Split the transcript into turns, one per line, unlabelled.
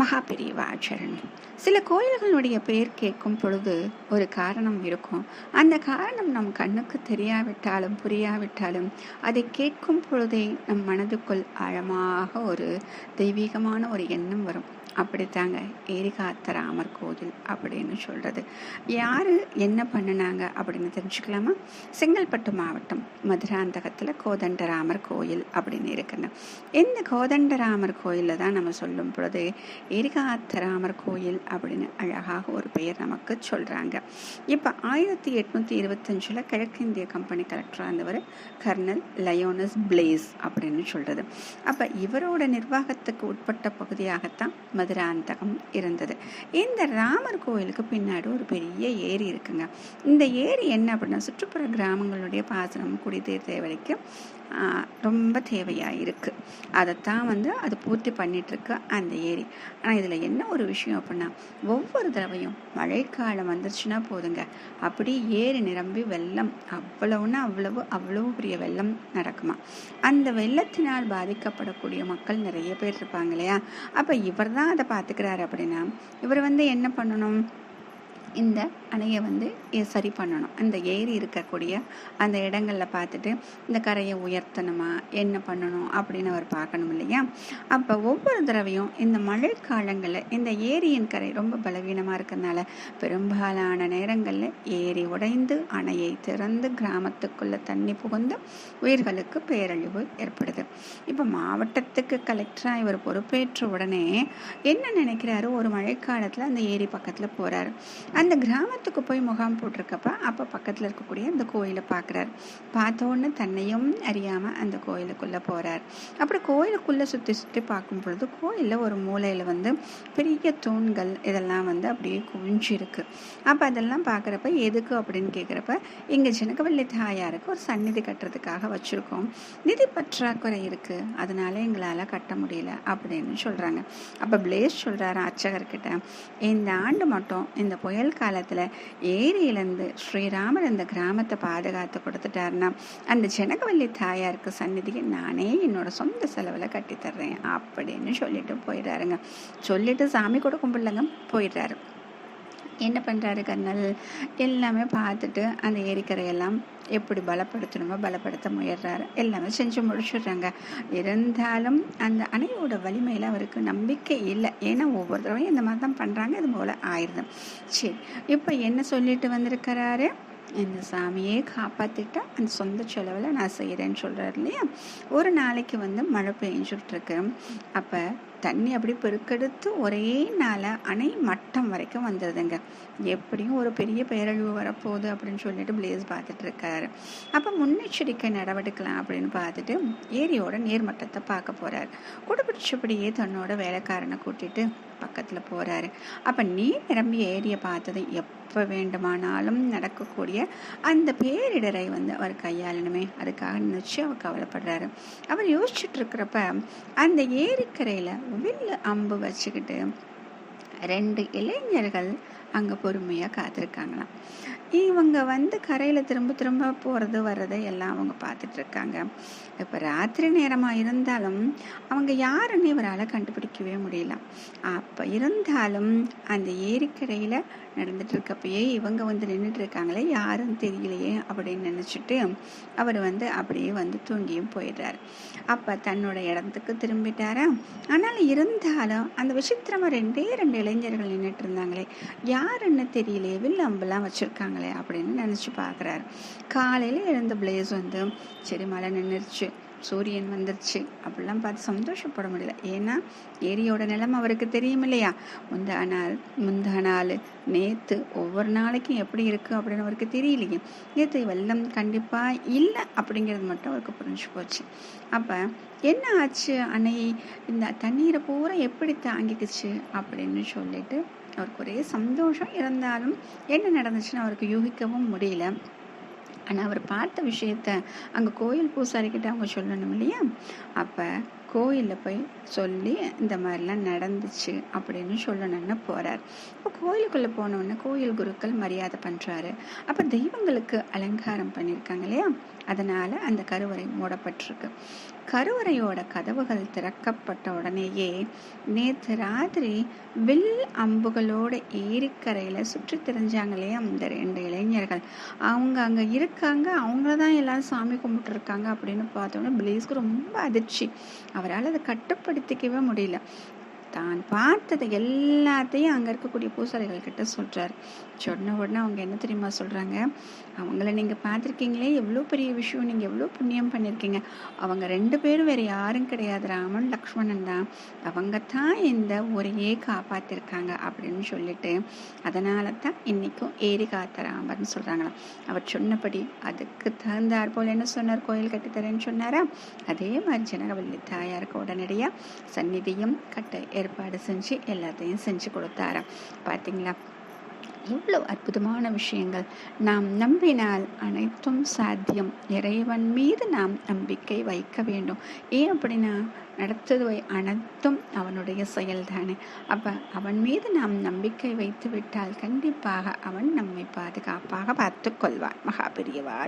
மகா பெரியவாச்சரண் சில கோயில்களுடைய பெயர் கேட்கும் பொழுது ஒரு காரணம் இருக்கும். அந்த காரணம் நம் கண்ணுக்கு தெரியாவிட்டாலும் புரியாவிட்டாலும் அதை கேட்கும் பொழுதே நம் மனதுக்குள் ஆழமாக ஒரு தெய்வீகமான ஒரு எண்ணம் வரும். அப்படித்தாங்க. ஏரிகாத்த ராமர் கோவில் அப்படின்னு சொல்கிறது யார் என்ன பண்ணினாங்க அப்படின்னு தெரிஞ்சுக்கலாமா? செங்கல்பட்டு மாவட்டம் மதுராந்தகத்தில் கோதண்டராமர் கோயில் அப்படின்னு இருக்குங்க. இந்த கோதண்டராமர் கோயிலில் தான் நம்ம சொல்லும் பொழுது ஏரிகாத்த ராமர் கோயில் அப்படின்னு அழகாக ஒரு பெயர் நமக்கு சொல்கிறாங்க இப்போ ஆயிரத்தி எட்நூற்றி இருபத்தஞ்சில் கிழக்கிந்திய கம்பெனி கலெக்டராக இருந்தவர் கர்னல் லயோனஸ் பிளேஸ் அப்படின்னு சொல்கிறது அப்போ இவரோட நிர்வாகத்துக்கு உட்பட்ட பகுதியாகத்தான் மதுராந்தகம் இருந்தது. இந்த ராமர் கோயிலுக்கு பின்னாடி ஒரு பெரிய ஏரி இருக்குங்க. இந்த ஏரி என்ன அப்படின்னா சுற்றுப்புற கிராமங்களுடைய பாசனம் குடிநீர் தேவைக்கு ரொம்ப தேவையாக இருக்குது அதைத்தான் வந்து அது பூர்த்தி பண்ணிகிட்ருக்கு அந்த ஏரி. ஆனால் இதில் என்ன ஒரு விஷயம் அப்படின்னா ஒவ்வொரு தடவையும் மழைக்காலம் வந்துருச்சுன்னா போதுங்க. அப்படி ஏரி நிரம்பி வெள்ளம் அவ்வளவுன்னா அவ்வளவு அவ்வளவு பெரிய வெள்ளம் நடக்குமா? அந்த வெள்ளத்தினால் பாதிக்கப்படக்கூடிய மக்கள் நிறைய பேர் இருப்பாங்க இல்லையா? அப்போ இவர் தான் அதை பார்த்துக்கிறாரு அப்படின்னா இவர் வந்து என்ன பண்ணணும்? இந்த அணையை வந்து சரி பண்ணணும். அந்த ஏரி இருக்கக்கூடிய அந்த இடங்களில் பார்த்துட்டு இந்த கரையை உயர்த்தணுமா என்ன பண்ணணும் அப்படின்னு அவர் பார்க்கணும் இல்லையா? அப்போ ஒவ்வொரு தடவையும் இந்த மழை காலங்களில் இந்த ஏரியின் கரை ரொம்ப பலவீனமாக இருக்கிறதுனால பெரும்பாலான நேரங்களில் ஏரி உடைந்து அணையை திறந்து கிராமத்துக்குள்ளே தண்ணி புகுந்து உயிர்களுக்கு பேரழிவு ஏற்படுது. இப்போ மாவட்டத்துக்கு கலெக்டராக இவர் பொறுப்பேற்ற உடனே என்ன நினைக்கிறாரு? ஒரு மழைக்காலத்தில் அந்த ஏரி பக்கத்தில் போகிறாரு அந்த கிராமத்துக்கு போய் முகாம் போட்டிருக்கப்ப அப்போ பக்கத்தில் இருக்கக்கூடிய அந்த கோயிலை பார்க்குறார். பார்த்த உடனே தன்னையும் அறியாமல் அந்த கோயிலுக்குள்ளே போகிறார் அப்படி கோயிலுக்குள்ளே சுற்றி சுற்றி பார்க்கும் பொழுது கோயிலில் ஒரு மூலையில் வந்து பெரிய தூண்கள் இதெல்லாம் வந்து அப்படியே குவிஞ்சிருக்கு. அப்போ அதெல்லாம் பார்க்குறப்ப எதுக்கு அப்படின்னு கேட்குறப்ப இங்கே ஜனகவல்லி தாயாருக்கு ஒரு சந்நிதி கட்டுறதுக்காக வச்சுருக்கோம். நிதி பற்றாக்குறை இருக்குது அதனால எங்களால் கட்ட முடியல அப்படின்னு சொல்கிறாங்க அப்போ பிளேஸ் சொல்கிறாரு அர்ச்சகர்கிட்ட இந்த ஆண்டு மட்டும் இந்த புயல் காலத்தில் ஏரியிலேருந்து ஸ்ரீராமர் அந்த கிராமத்தை பாதுகாத்து கொடுத்துட்டாருன்னா அந்த ஜனகவல்லி தாயாருக்கு சந்நிதியை நானே என்னோட சொந்த செலவில் கட்டித்தர்றேன் அப்படின்னு சொல்லிட்டு போயிடுறாருங்க. சொல்லிட்டு சாமி கூட பிள்ளைங்க போயிடுறாரு. என்ன பண்ணுறாரு கர்னல்? எல்லாமே பார்த்துட்டு அந்த ஏரிக்கரையெல்லாம் எப்படி பலப்படுத்தணுமோ பலப்படுத்த முயற்றாரு எல்லாமே செஞ்சு முடிச்சிடுறாங்க. இருந்தாலும் அந்த அணையோட வலிமையில் அவருக்கு நம்பிக்கை இல்லை. ஏன்னா ஒவ்வொரு தடவையும் இந்த மாதிரி தான் பண்ணுறாங்க இது போல் ஆயிடுது சரி இப்போ என்ன சொல்லிட்டு வந்திருக்கிறாரு? இந்த சாமியே காப்பாற்றிட்டா அந்த சொந்த செலவில் நான் செய்கிறேன்னு சொல்கிறார் இல்லையா? ஒரு நாளைக்கு வந்து மழை பெஞ்சுட்ருக்கு அப்போ தண்ணி அப்படி பெருக்கெடுத்து ஒரே நாளாக அணை மட்டம் வரைக்கும் வந்துடுதுங்க எப்படியும் ஒரு பெரிய பேரழிவு வரப்போகுது அப்படின்னு சொல்லிட்டு பிளேஸ் பார்த்துட்டு இருக்காரு. அப்போ முன்னெச்சரிக்கை நடவடிக்கலாம் அப்படின்னு பார்த்துட்டு ஏரியோட நீர்மட்டத்தை பார்க்க போகிறாரு குடுபிடிச்சபடியே தன்னோட வேலைக்காரனை கூட்டிட்டு பக்கத்தில் போகிறாரு அப்போ நீர் நிரம்பி ஏரியை பார்த்தது எப்போ வேண்டுமானாலும் நடக்கக்கூடிய அந்த பேரிடரை வந்து அவர் கையாளணுமே. அதுக்காக நினச்சி அவர் கவலைப்படுறாரு. அவர் யோசிச்சுட்டு இருக்கிறப்ப அந்த ஏரிக்கரையில் வில்லு அம்பு வச்சுக்கிட்டு ரெண்டு இளைஞர்கள் அங்கே பொறுமையாக காத்திருக்காங்களாம். இவங்க வந்து கரையில் திரும்ப திரும்ப போகிறது வர்றது எல்லாம் அவங்க பார்த்துட்டு இருக்காங்க. இப்போ ராத்திரி நேரமாக இருந்தாலும் அவங்க யாருன்னு இவரால் கண்டுபிடிக்கவே முடியல. அப்போ இருந்தாலும் அந்த ஏரிக்கரையில் நடந்துட்டு இருக்கப்பயே இவங்க வந்து நின்றுட்டு இருக்காங்களே யாரும் தெரியலையே அப்படின்னு நினச்சிட்டு அவர் வந்து அப்படியே வந்து தூங்கியும் போயிடுறாரு. அப்போ தன்னோட இடத்துக்கு திரும்பிட்டாரா? ஆனால் இருந்தாலும் அந்த விசித்திரமாக ரெண்டே ரெண்டு இளைஞர்கள் நின்றுட்டு இருந்தாங்களே யாருன்னு தெரியலையே வில்லம்பெல்லாம் வச்சுருக்காங்களே. அப்படின்னு நினச்சி பார்க்குறாரு. காலையில் எழுந்த பிளேஸ் வந்து சரி மழை நின்றுச்சு சூரியன் வந்துருச்சு. அப்படிலாம் பார்த்து சந்தோஷப்பட முடியல. ஏன்னா ஏரியோட நிலம் அவருக்கு தெரியும் இல்லையா முந்தா நாள் முந்தா நாள் நேற்று ஒவ்வொரு நாளைக்கும் எப்படி இருக்குது அப்படின்னு அவருக்கு தெரியலையே. நேற்று வெள்ளம் கண்டிப்பாக இல்லை அப்படிங்கிறது மட்டும் அவருக்கு புரிஞ்சு போச்சு. அப்போ என்ன ஆச்சு அன்னை? இந்த தண்ணீரை பூரா எப்படி தாங்கிக்குச்சு? அப்படின்னு சொல்லிட்டு அவருக்கு ஒரே சந்தோஷம் இருந்தாலும் என்ன நடந்துச்சுன்னு அவருக்கு யூகிக்கவும் முடியல. ஆனால் அவர் பார்த்த விஷயத்த அங்கே கோயில் பூசாரிக்கிட்ட அவங்க சொல்லணும் இல்லையா? அப்போ கோயிலில் போய் சொல்லி இந்த மாதிரிலாம் நடந்துச்சு அப்படின்னு சொல்லணும்னு போகிறார் இப்போ கோயிலுக்குள்ளே போனோடனே கோயில் குருக்கள் மரியாதை பண்ணுறாரு அப்போ தெய்வங்களுக்கு அலங்காரம் பண்ணியிருக்காங்க இல்லையா? அதனால் அந்த கருவறை மூடப்பட்டிருக்கு. கருவறையோட கதவுகள் திறக்கப்பட்ட உடனேயே நேற்று ராத்திரி வில் அம்புகளோட ஏரிக்கரையில் சுற்றி தெரிஞ்சாங்களே அந்த ரெண்டு இளைஞர்கள். அவங்க அங்கே இருக்காங்க அவங்கள தான் எல்லாரும் சாமி கும்பிட்டுருக்காங்க அப்படின்னு பார்த்தோன்னே பிளேஸ்க்கு ரொம்ப அதிர்ச்சி. அவரால் அதை கட்டுப்படுத்திக்கவே முடியல. தான். பார்த்ததை எல்லாத்தையும் அங்கே இருக்கக்கூடிய பூசாரிகள் கிட்ட சொல்கிறார் சொன்ன உடனே அவங்க என்ன தெரியுமா சொல்கிறாங்க அவங்கள நீங்கள் பார்த்துருக்கீங்களே எவ்வளோ பெரிய விஷயம் நீங்கள் எவ்வளோ புண்ணியம் பண்ணியிருக்கீங்க. அவங்க ரெண்டு பேரும் வேறு யாரும் கிடையாது. ராமன் லக்ஷ்மணன் தான். அவங்க தான் இந்த ஊரையே காப்பாற்றிருக்காங்க அப்படின்னு சொல்லிட்டு அதனால தான் இன்றைக்கும் ஏரி காத்த ராமர்னு சொல்கிறாங்களாம் அவர் சொன்னபடி அதுக்கு தகுந்தார் போல் என்ன சொன்னார்? கோயில் கட்டித்தரேன்னு சொன்னாரா? அதே மாதிரி ஜனகவல்லி தாயாருக்கு உடனடியாக சந்நிதியும் கட்ட ஏற்பாடு செஞ்சு எல்லாத்தையும் செஞ்சு கொடுத்தாராம். பார்த்தீங்களா எவ்வளவு அற்புதமான விஷயங்கள். நாம் நம்பினால் அனைத்தும் சாத்தியம். இறைவன் மீது நாம் நம்பிக்கை வைக்க வேண்டும். ஏன் அப்படின்னா நடத்துவை அனைத்தும் அவனுடைய செயல்தானே. அப்போ அவன் மீது நாம் நம்பிக்கை வைத்து விட்டால் கண்டிப்பாக அவன் நம்மை பாதுகாப்பாக பார்த்து கொள்வான். மகாபெரியவா